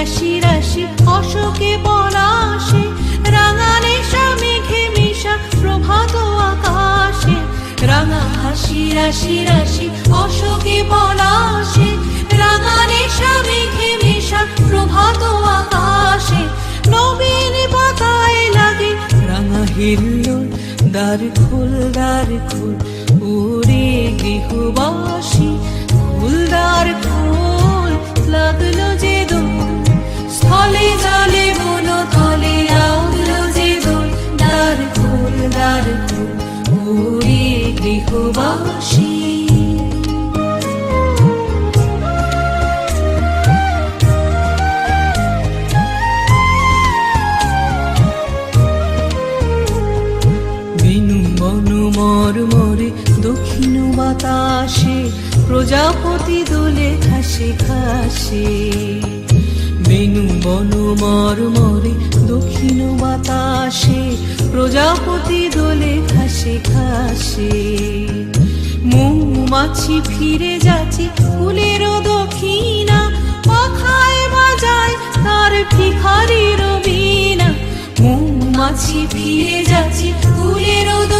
রাশি রাশি, অশোকে পলাশে রাঙা নেশা মেঘে মিশা, প্রভাত আকাশে। রাঙা হাসি রাশি রাশি, অশোকে পলাশে রাঙা নেশা মেঘে মিশা, প্রভাত আকাশে। নবীন পাতায় লাগে রাঙা হিল্লোল, দ্বার খোল দ্বার খোল ওরে গৃহবাসী। খোল দ্বার বাতাসে, প্রজাপতি দোলে ঘাসে ঘাসে বেনু বনু মর মরে দক্ষিণ বাতাসে, প্রজাপতি দোলে ঘাসে ঘাসে মৌমাছি ফিরে যাচ্ছে ফুলের দক্ষিণা, পাখায় বাজায় তার ভিখারির বীণা। মৌমাছি ফিরে যাচ্ছে ফুলের দক্ষিণা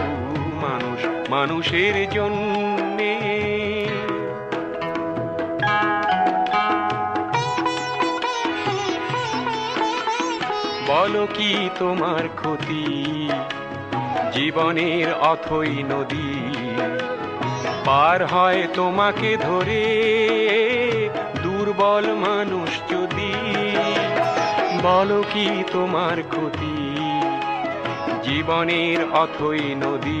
মানুষের জন্যে। বলো কি তোমার ক্ষতি? জীবনের অথই নদী। পার হয় তোমাকে ধরে, দুর্বল মানুষ যদি। বলো কি তোমার ক্ষতি? জীবনের অথই নদী।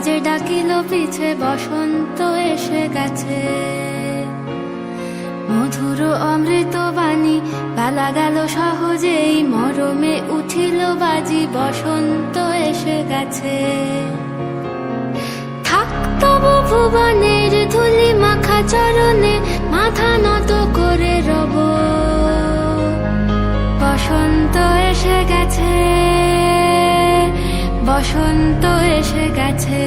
বাজে ডাকিল পিছে, বসন্ত এসে গেছে। মধুর অমৃত বাণী পালা গেল সহজেই, মরমে উঠিল বাজি, বসন্ত এসে গেছে। থাকতব ভুবনের ধুলি মাখা চরণে, মাথা নত করে রব। বসন্ত এসে গেছে। বসন্ত এসে গেছে।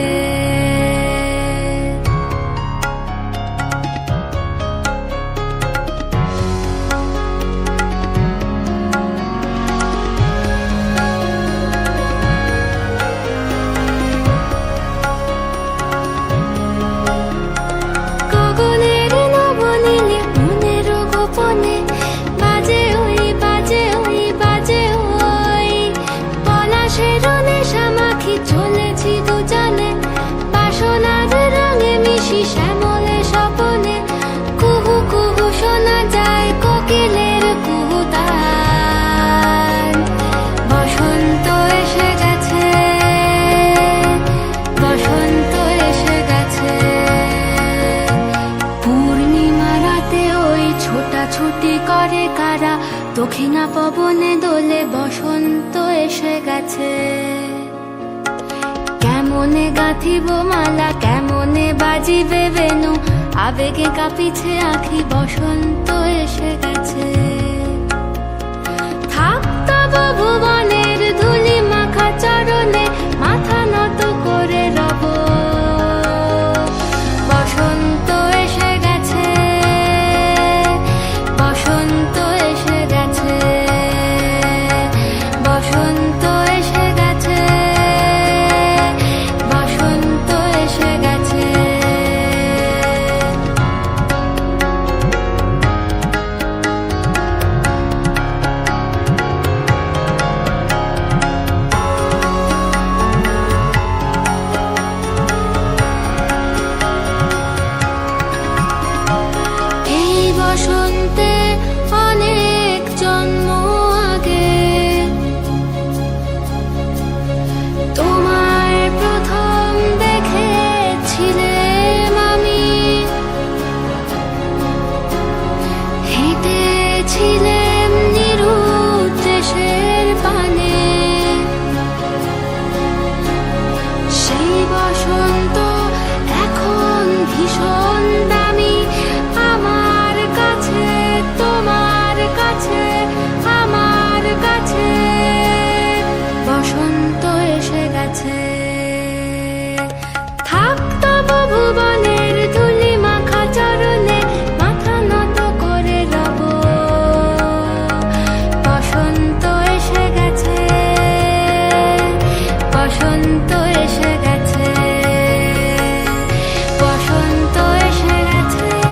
দক্ষিণা পবনে দোলে বসন্ত এসে গেছে। কেমনে গাঁথিব মালা, কেমনে বাজিবে বেনু, আবেগে কাঁপিছে আখি, বসন্ত এসে গেছে। থাকতাব ভুবনে